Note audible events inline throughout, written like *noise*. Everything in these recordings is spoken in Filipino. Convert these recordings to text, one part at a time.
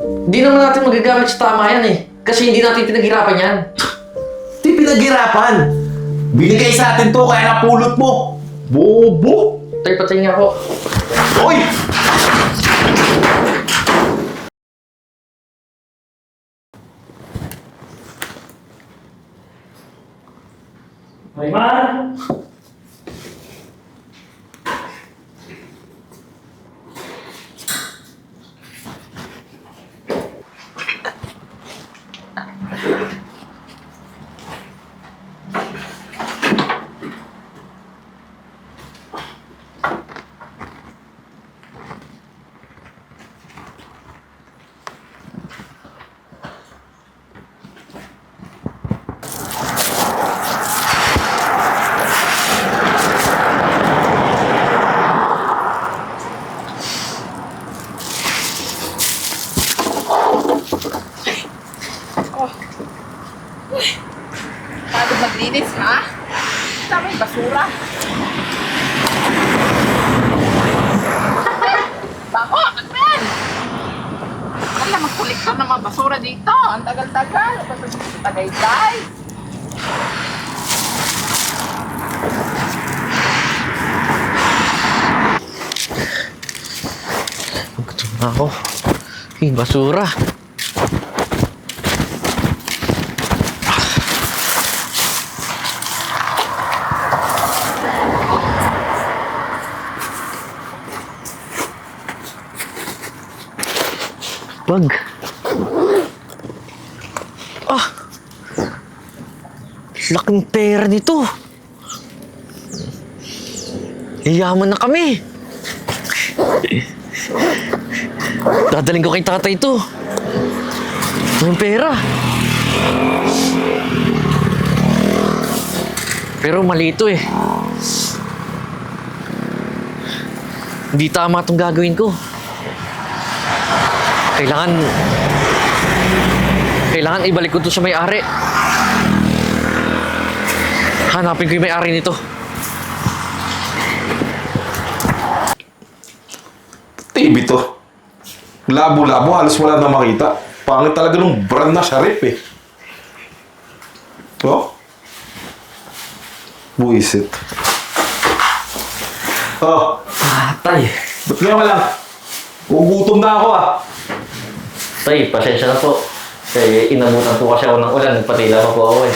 Hindi naman natin magagamit sa tama yan eh. Kasi hindi natin pinaghirapan yan. Di pinaghirapan. Binigay sa atin to kaya napulot mo. Bobo! Tay, patayin nga ako. Hoy! Marimar! Bago maglinis, ha? Tama yung basura. Bako, ano ba yan? Wala, magkuliktor ng mga basura dito. Ang tagal-tagal. Basta sa Tagaytay. Gutom na ako. Eh, basura. Bag. Ah! Laking pera nito. Yayaman na kami. Dadaling ko kay tatay ito. Yung pera. Pero mali ito eh. Hindi tama itong gagawin ko. Kailangan... Kailangan ibalik ko ito sa may-ari. Hanapin ko yung may-ari nito. TV to. Labo-labo, halos wala na makita. Pangit talaga nung brand na Sharif eh. Oh? Buisit. Oh, Ah, tay. ba't nga wala? Ugutom na ako ah. Tay, pasensya na po. Kaya inabutan po kasi ako ng ulan. Nagpatila pa po ako eh.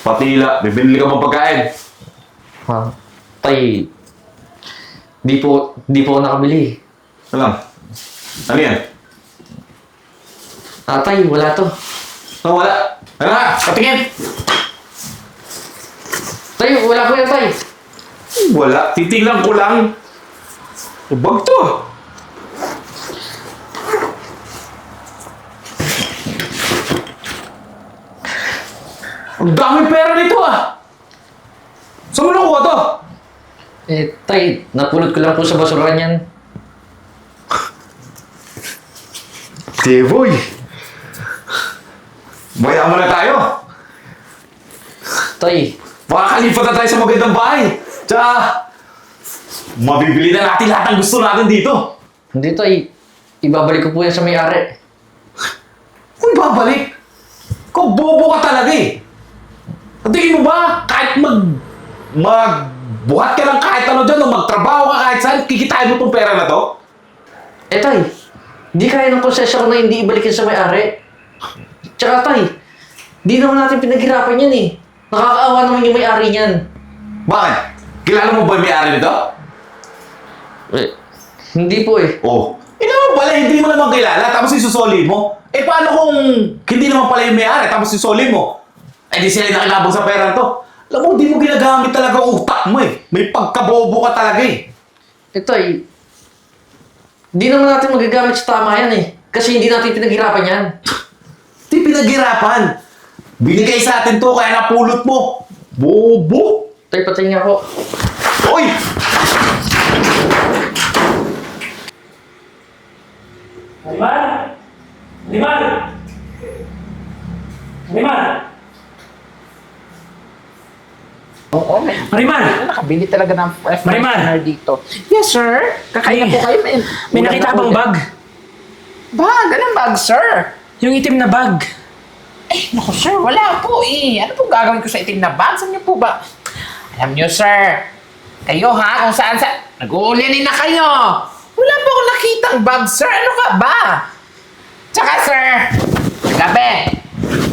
Patila, bibili ka bang pagkain? Ha? Tay, di po, di po ako nakabili. Lang? Ano yan? Ah, tay, wala to. Oh, wala. Ano nga? Patingin! Tay, wala po yan, tay. Wala. Titingnan ko lang. Bag to. Ang daming pera nito ah! Saan mo nakuha to? Eh, tay, napulot ko lang po sa basurahan yan. Devoy! Mayaman na tayo! Tay, Makakalipat na tayo sa magandang bahay! Tsaka, mabibili na natin lahat ng gusto natin dito! hindi tay. Ibabalik ko po yan sa may-ari. Kung babalik, kung bobo ka talaga eh. Ang tingin mo ba, kahit mag, magbuhat ka ng kahit ano dyan, o magtrabaho ka kahit saan, kikitain mo tong pera na to? Eh, tay, di kaya ng konsesyon ko na hindi ibalikin sa may-ari. Tsaka, tay, di naman natin pinaghirapan yan eh. Nakakaawa naman yung may-ari niyan. Bakit? Kilala mo ba yung may-ari nito? Eh, hindi po eh. Oh. Eh naman pala, hindi mo naman kilala, tapos isusoli mo. Eh paano kung hindi naman pala yung may-ari, tapos isusoli mo? Eh di sila yung nakilabang sa pera to. Alam mo, di mo ginagamit talaga utak mo eh. May pagkabobo ka talaga eh. Eh, tay, di naman natin magagamit sa tama yan eh. Kasi hindi natin pinaghirapan yan. Di pinaghirapan. Binigay sa atin to, kaya napulot mo. Bobo! Tay, patayin nga ako. Hoy! Marimar! Marimar! Marimar! Oo, may Marimar! nakabili talaga ng fresh Marimar! dito. Yes, sir. Kakain na po kayo. May, May nakita bang bag? Bag? Anong bag, sir? Yung itim na bag. Eh, naku, sir, wala po eh. Ano po gagawin ko sa itim na bag? Saan niyo po ba? Alam niyo, sir, kayo ha, kung saan sa... Nag-uulyanin na kayo. Wala po akong nakitang bag, sir. Ano ka ba? Tsaka, sir, gabi,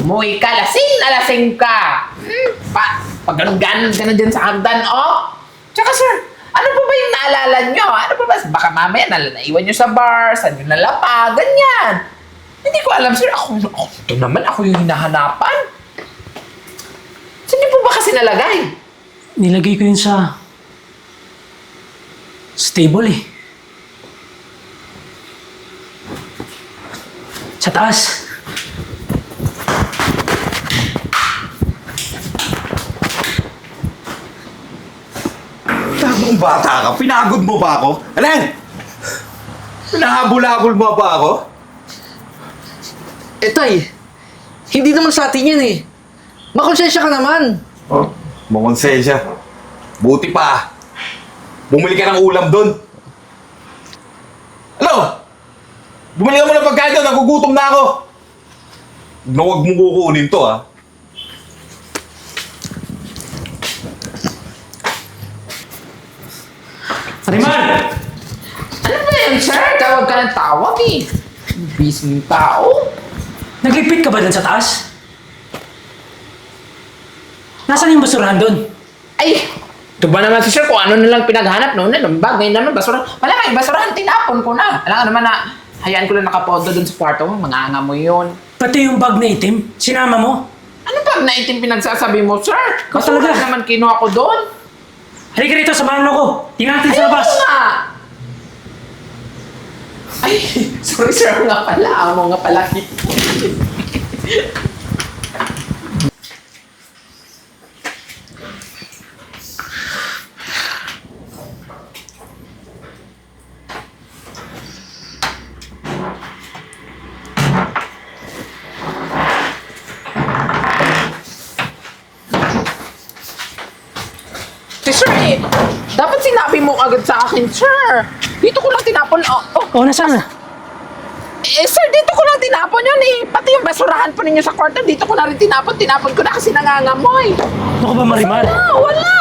umuwi ka, lasing na lasing ka. Hmm, pa, pag ganun-ganon ka na dyan sa hagdan, oh. Tsaka, sir, ano po ba yung naalala nyo? Ano po ba? Baka mamaya nal- naiwan nyo sa bar, saan nyo nalapa, ganyan. Hindi ko alam, sir. Ako, ako, ito naman, ako yung hinahanapan. Saan niyo po ba kasi nalagay? Nilagay ko yun sa... Stable eh. Sa taas. Bata ka, pinagod mo ba ako? Alan! Pinahabol-habol mo ba ako? Eh, tay, hindi naman sa atin yan eh. Makonsensya ka naman. Oh, makonsensya. Buti pa. Bumili ka ng ulam doon. Ano? Bumili ka mo ng pagkain doon, nagugutom na ako. Huwag mong kukunin to, ah. Marimar! Ano ba yan, sir? Tawag ka ng tawag eh. Busy yung tao. Nagligpit ka ba dun sa taas? Nasaan yung basurahan dun? Ay, ito ba naman si sir kung ano na lang pinaghanap noon? Ano ba? Ngayon naman, basura. Wala nga, yung basurahan, tinapon ko na. Alam ka naman na, hayaan ko lang nakapodo dun sa kwarto mo. Mga angamoy yun. Pati yung bag na itim, sinama mo. Ano ba naitim pinagsasabi mo, sir? Basura talaga. naman kinuha ko doon. Halika rito, samahan mo ko. Tingnan natin sa labas. nga. Ay, sorry sir, nga pala. Amo nga pala. Si sir, eh, dapat sinabi mo agad sa akin, sir. Dito ko lang tinapon. Oh, oh, nasaan na? eh, sir, dito ko lang tinapon yun eh. Pati yung basurahan po ninyo sa kwarto, dito ko na rin tinapon. Tinapon ko na kasi nangangamoy. Ano ka ba, Marimar? Wala. Wala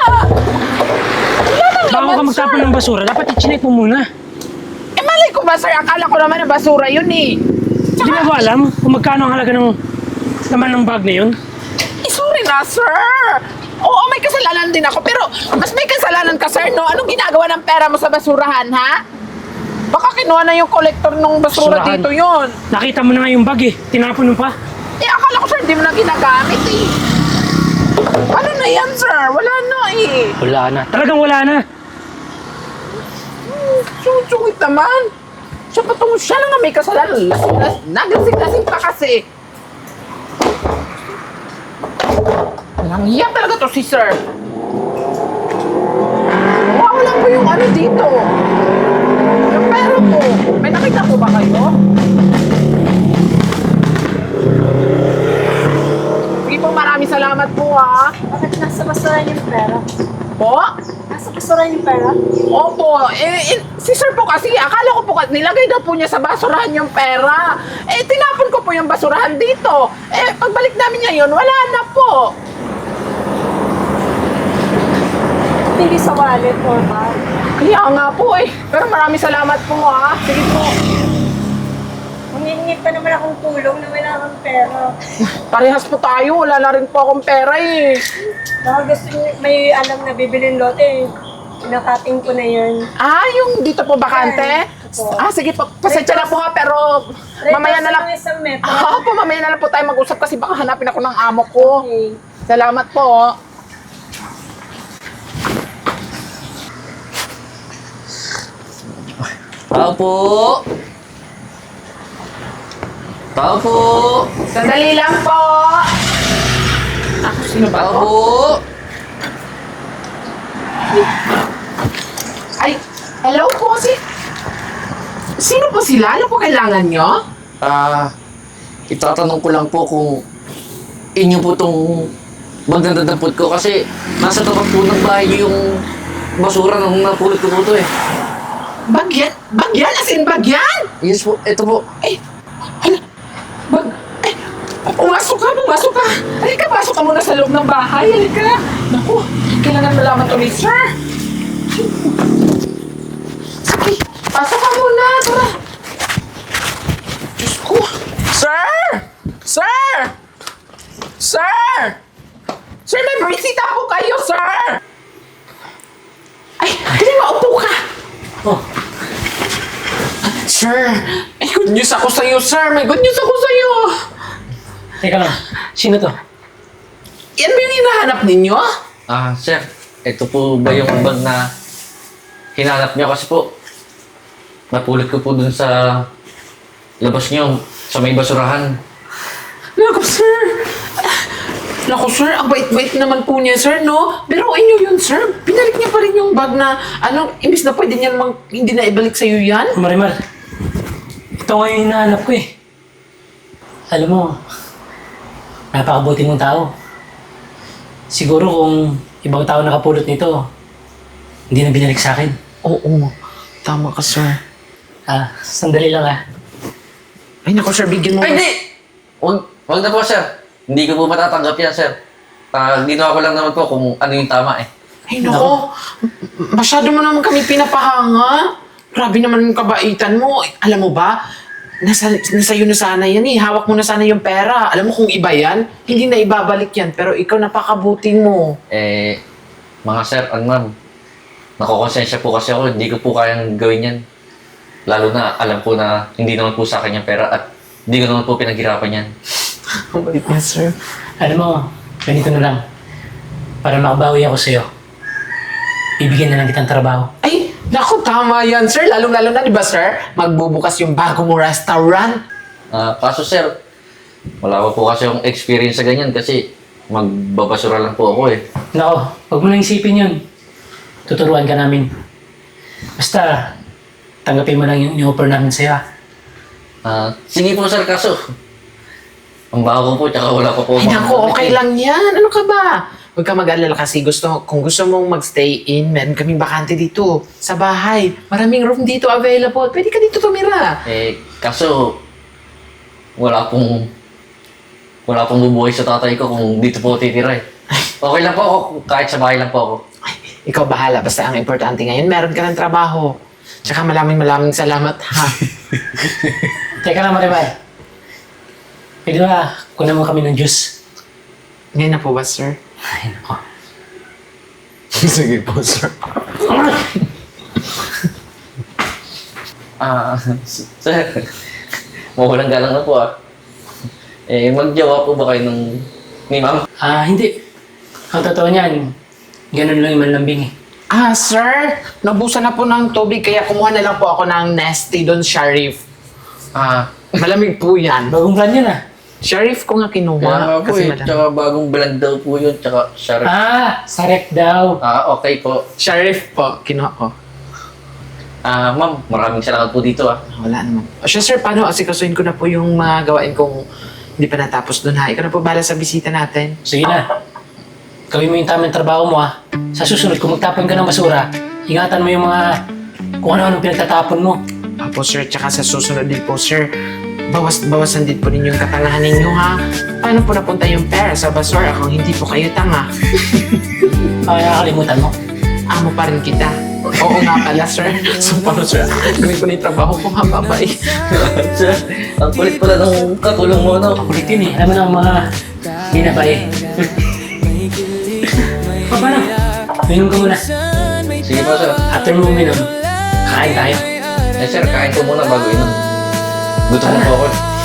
na Bago ka magtapon sir. ng basura, dapat i-chinek mo muna. Eh, malay ko ba, sir? Akala ko naman na basura yun eh. Hindi mo ba alam kung magkano ang halaga ng laman ng bag na yun? Eh, sorry na, sir. Oo, may kasalanan din ako. Pero, mas may kasalanan ka, sir, no? Anong ginagawa ng pera mo sa basurahan, ha? Baka kinuha na yung kolektor ng basura Basurahan. dito yun. Nakita mo na nga yung bag eh. Tinapon mo pa. Eh, akala ko, sir, hindi mo na ginagamit, eh. Ano na yan, sir? Wala na, eh. Wala na. Talagang wala na. Susungit naman. Siya pa tong siya lang nga may kasalanan. Las, nagasing-lasing pa kasi. Walang hiya talaga to si sir. Wala po yung ano dito. Pera ko. May nakita ko ba kayo? Sige po, maraming salamat po ha. Bakit nasa basurahan yung pera? Po? Nasa basurahan yung pera? Opo, eh, eh, si sir po kasi, akala ko po kasi, nilagay daw po niya sa basurahan yung pera. Eh, tinapon ko po yung basurahan dito. Eh, pagbalik namin ngayon, wala na po. Hindi sa wallet or bag. Kaya nga po eh. Pero maraming salamat po ha. Sige po. Humingi pa naman akong tulong na wala kang pera. Parehas po tayo, wala na rin po akong pera eh. Baka gusto niyo, may alam na bibilin lote. Pinakating ko na yun. Ah, yung dito po bakante? Opo. Ah, sige po. Pasensya na po ha, pero mamaya na lang. Ng isang metro. Ah, po, mamaya na lang po tayo mag-usap kasi baka hanapin ako ng amo ko. Okay. Salamat po. Tao po. Tao po. Sandali lang po. Ako, sino ba Tao po. Ay, hello po si... Sino po sila? Ano po kailangan nyo? Ah, itatanong ko lang po kung inyo po tong magdadadampot ko kasi nasa tapat po ng bahay yung basura nung napulot ko po to eh. Bag yan? Bagyan? As in bagyan? Yes po, ito po. Ay, hala. Bag, ay, pumasok ka, pumasok ka. Halika, pasok ka muna sa loob ng bahay. Halika. Naku, kailangan malaman to ni sir. Sige, pasok ka muna. Tara. Diyos ko. Sir! Sir! Sir! Sir, may bisita po kayo, sir! Ay, dali maupo ka. Oh, Sir, may good news ako sa'yo, sir. May good news ako sa'yo. teka lang. Sino to? Yan ba yung hinahanap ninyo? Ah, sir, ito po ba yung bag na hinanap niyo? Kasi po, napulot ko po dun sa labas niyo, sa may basurahan. Naku, sir. Naku, sir. Ang bait-bait naman po niya, sir, no? Pero inyo yun, sir. Pinalik niya pa rin yung bag na, ano, imbis na pwede niyan mang, hindi na ibalik sa'yo yan. Marimar. Ito nga yung hinahanap ko eh. Alam mo, napakabuti mong tao. Siguro kung ibang tao nakapulot nito, hindi na binalik sa akin. Oo, tama ka, sir. Ah, sandali lang ah. Ay, naku, sir, bigyan mo. Ay, hindi! Huwag, huwag na po, sir. Hindi ko po matatanggap yan, sir. Ah, ginawa ko lang naman po kung ano yung tama eh. Ay, naku. Masyado mo naman kami pinapahanga. Grabe naman yung kabaitan mo. Alam mo ba, nasa, nasa iyo na sana yan eh. Hawak mo na sana yung pera. Alam mo kung iba yan, hindi na ibabalik yan. Pero ikaw napakabuti mo. Eh, mga sir, ano ma'am, nakokonsensya po kasi ako, hindi ko po kayang gawin yan. Lalo na, alam ko na hindi naman po sa akin yung pera at hindi ko naman po pinaghirapan yan. *laughs* Ang bait niya, sir. Alam mo, ganito na lang. Para makabawi ako sa'yo. Bibigyan na lang kitang trabaho. Ay, naku, tama yan, sir. Lalong-lalo na, di ba, sir? Magbubukas yung bago mong restaurant. Ah, kaso sir, wala pa po kasi yung experience sa ganyan kasi magbabasura lang po ako eh. Nako, huwag mo nang isipin yun. Tuturuan ka namin. Basta, tanggapin mo lang yung in-offer namin sa'yo. ah. Ah, sige po sir, kaso ang bago po, tsaka wala pa po. Ay, mga- naku, okay lang yan. Ano ka ba? Huwag ka mag-alala kasi gusto, kung gusto mong magstay in, meron kaming bakante dito sa bahay. Maraming room dito available. Pwede ka dito tumira. Eh, kaso wala pong wala pong bubuhay sa tatay ko kung dito po titira eh. Okay lang po ako, kahit sa bahay lang po ako. Ay, ikaw bahala. Basta ang importante ngayon, meron ka ng trabaho. Tsaka maraming maraming salamat, ha? *laughs* Teka lang, Maribay. Pwede ba kunan mo kami ng juice? Ngayon na po ba, sir? Ay, nako. *laughs* Sige po, sir. Ah, sir, mawalang galang na po ah. Eh, magjawa po ba kayo ng ni ma'am? Ah, hindi. Ang totoo niyan, ganun lang yung manlambing eh. Ah, sir, nabusan na po ng tubig kaya kumuha na lang po ako ng Nesty Don Sharif. Ah, Malamig po yan. Bagong brand yun ah. Sharif ko nga kinuha. kaya nga po eh, malamig. tsaka bagong blend daw po yun, tsaka sharp. Ah, sarek daw. Ah, okay po. Sharif po, kinuha ko. Ah, ma'am, maraming salamat po dito ah. Wala naman. O siya, sir, paano? Asikasuhin ko na po yung mga gawain kong hindi pa natapos doon, ha? Ikaw na po bala sa bisita natin. Sige na. Gawin mo yung tamang trabaho mo ah. Sa susunod, kung magtapon ka ng basura, ingatan mo yung mga kung ano-ano pinagtatapon mo. Apo, sir, tsaka sa susunod din po, sir, bawas-bawasan din po ninyo yung katangahan ninyo, ha? Paano po napunta yung pera sa basura kung hindi po kayo tanga? *laughs* Ah, nakakalimutan mo. Amo pa rin kita. Oo nga pala, sir. *laughs* So, paano, sir? Gawin ko na yung trabaho ko, ha? Bye-bye. sir, ang kulit pala ng katulong mo, no? Kulit yun eh. Alam mo na ang mga binabay *laughs* eh. Pa, paano? Minom ka muna. Sige po, sir. After mo uminom, kain tayo. Eh, sir, kain ko muna bago inom. Gutom na po ako.